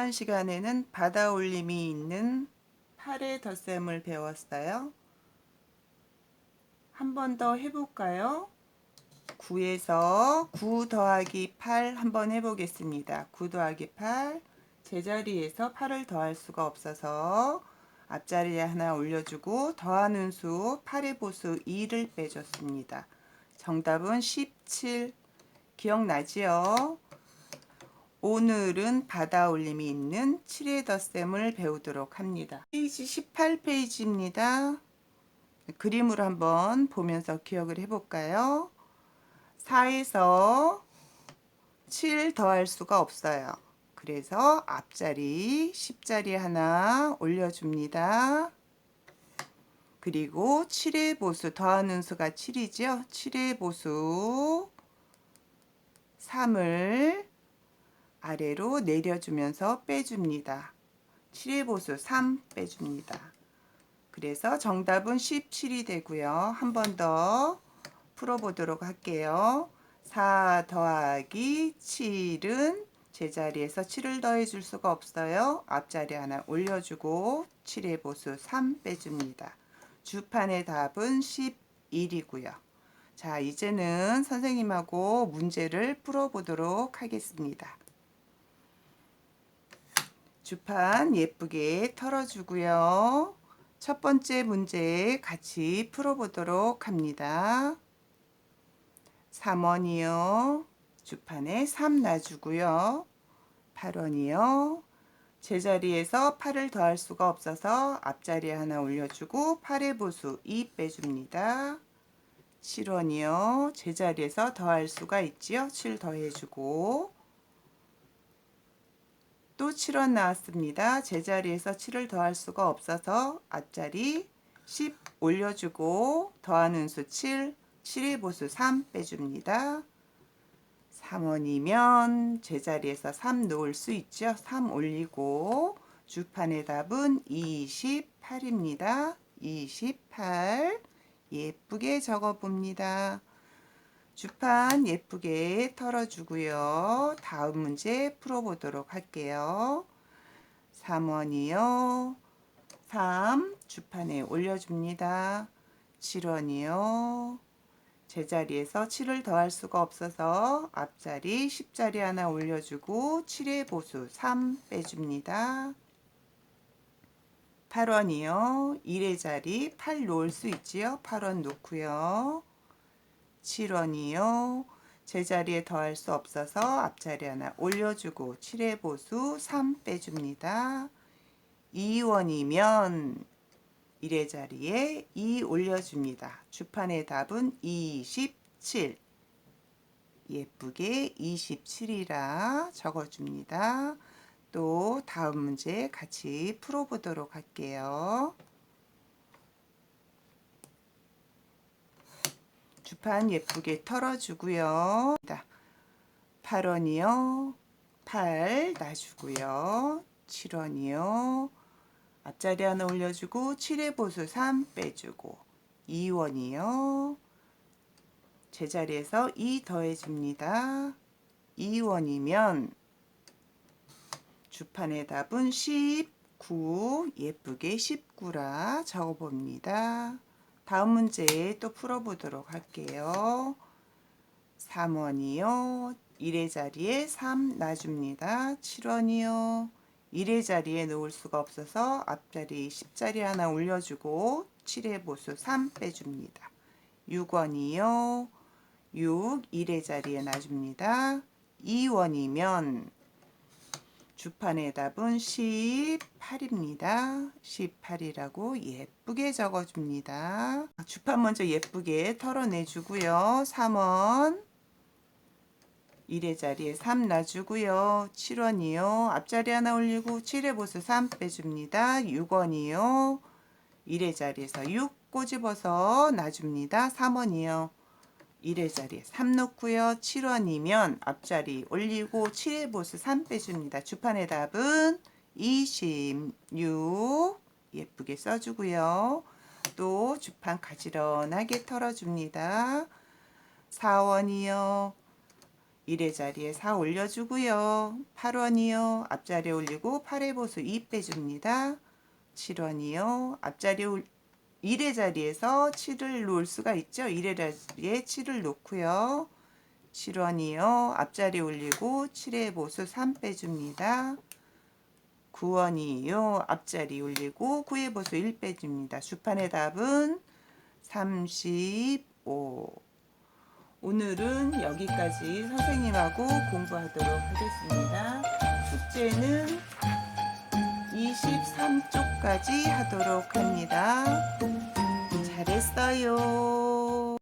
지난 시간에는 바다 올림이 있는 8의 덧셈을 배웠어요. 한 번 더 해볼까요? 9에서 9 더하기 8 한번 해보겠습니다. 9 더하기 8 제자리에서 8을 더할 수가 없어서 앞자리에 하나 올려주고 더하는 수 8의 보수 2를 빼줬습니다. 정답은 17 기억나지요? 오늘은 바다 올림이 있는 7의 덧셈을 배우도록 합니다. 페이지 18페이지입니다. 그림으로 한번 보면서 기억을 해볼까요? 4에서 7 더할 수가 없어요. 그래서 앞자리 10자리 하나 올려줍니다. 그리고 7의 보수 더하는 수가 7이죠. 7의 보수 3을 아래로 내려주면서 빼줍니다. 7의 보수 3 빼줍니다. 그래서 정답은 17이 되고요. 한 번 더 풀어보도록 할게요. 4 더하기 7은 제자리에서 7을 더해 줄 수가 없어요. 앞자리 하나 올려주고 7의 보수 3 빼줍니다. 주판의 답은 11이고요. 자, 이제는 선생님하고 문제를 풀어보도록 하겠습니다. 주판 예쁘게 털어주고요. 첫 번째 문제 같이 풀어보도록 합니다. 3원이요. 주판에 3 놔주고요. 8원이요. 제자리에서 8을 더할 수가 없어서 앞자리에 하나 올려주고 8의 보수 2 빼줍니다. 7원이요. 제자리에서 더할 수가 있지요. 7 더해주고 또 7원 나왔습니다. 제자리에서 7을 더할 수가 없어서 앞자리 10 올려주고 더하는 수 7, 7의 보수 3 빼줍니다. 3원이면 제자리에서 3 놓을 수 있죠. 3 올리고 주판의 답은 28입니다. 28 예쁘게 적어봅니다. 주판 예쁘게 털어주고요. 다음 문제 풀어보도록 할게요. 3원이요. 3 주판에 올려줍니다. 7원이요. 제자리에서 7을 더할 수가 없어서 앞자리 10자리 하나 올려주고 7의 보수 3 빼줍니다. 8원이요. 1의 자리 8 놓을 수 있지요. 8원 놓고요. 7원이요. 제자리에 더할 수 없어서 앞자리 하나 올려주고 7의 보수 3 빼줍니다. 2원이면 1의 자리에 2 올려줍니다. 주판의 답은 27. 예쁘게 27이라 적어줍니다. 또 다음 문제 같이 풀어보도록 할게요. 주판 예쁘게 털어주고요. 8원이요. 8 놔주고요. 7원이요. 앞자리 하나 올려주고 7의 보수 3 빼주고 2원이요. 제자리에서 2 더해줍니다. 2원이면 주판의 답은 19 예쁘게 19라 적어봅니다. 다음 문제 또 풀어보도록 할게요. 3원이요. 1의 자리에 3 놔줍니다. 7원이요. 1의 자리에 놓을 수가 없어서 앞자리 10자리 하나 올려주고 7의 보수 3 빼줍니다. 6원이요. 6 1의 자리에 놔줍니다. 2원이면 주판의 답은 18입니다. 18이라고 예쁘게 적어줍니다. 주판 먼저 예쁘게 털어내주고요. 3원 1의 자리에 3 놔주고요. 7원이요. 앞자리 하나 올리고 7의 보수 3 빼줍니다. 6원이요. 1의 자리에서 6 꼬집어서 놔줍니다. 3원이요. 1의 자리에 3 놓고요. 7원이면 앞자리 올리고 7의 보수 3 빼줍니다. 주판의 답은 26 예쁘게 써주고요. 또 주판 가지런하게 털어줍니다. 4원이요. 1의 자리에 4 올려주고요. 8원이요. 앞자리에 올리고 8의 보수 2 빼줍니다. 7원이요. 앞자리에 올 1의 자리에서 7을 놓을 수가 있죠. 1의 자리에 7을 놓고요. 7원이요. 앞자리 올리고 7의 보수 3 빼줍니다. 9원이요. 앞자리 올리고 9의 보수 1 빼줍니다. 주판의 답은 35. 오늘은 여기까지 선생님하고 공부하도록 하겠습니다. 숙제는 23쪽까지 하도록 합니다. 잘했어요.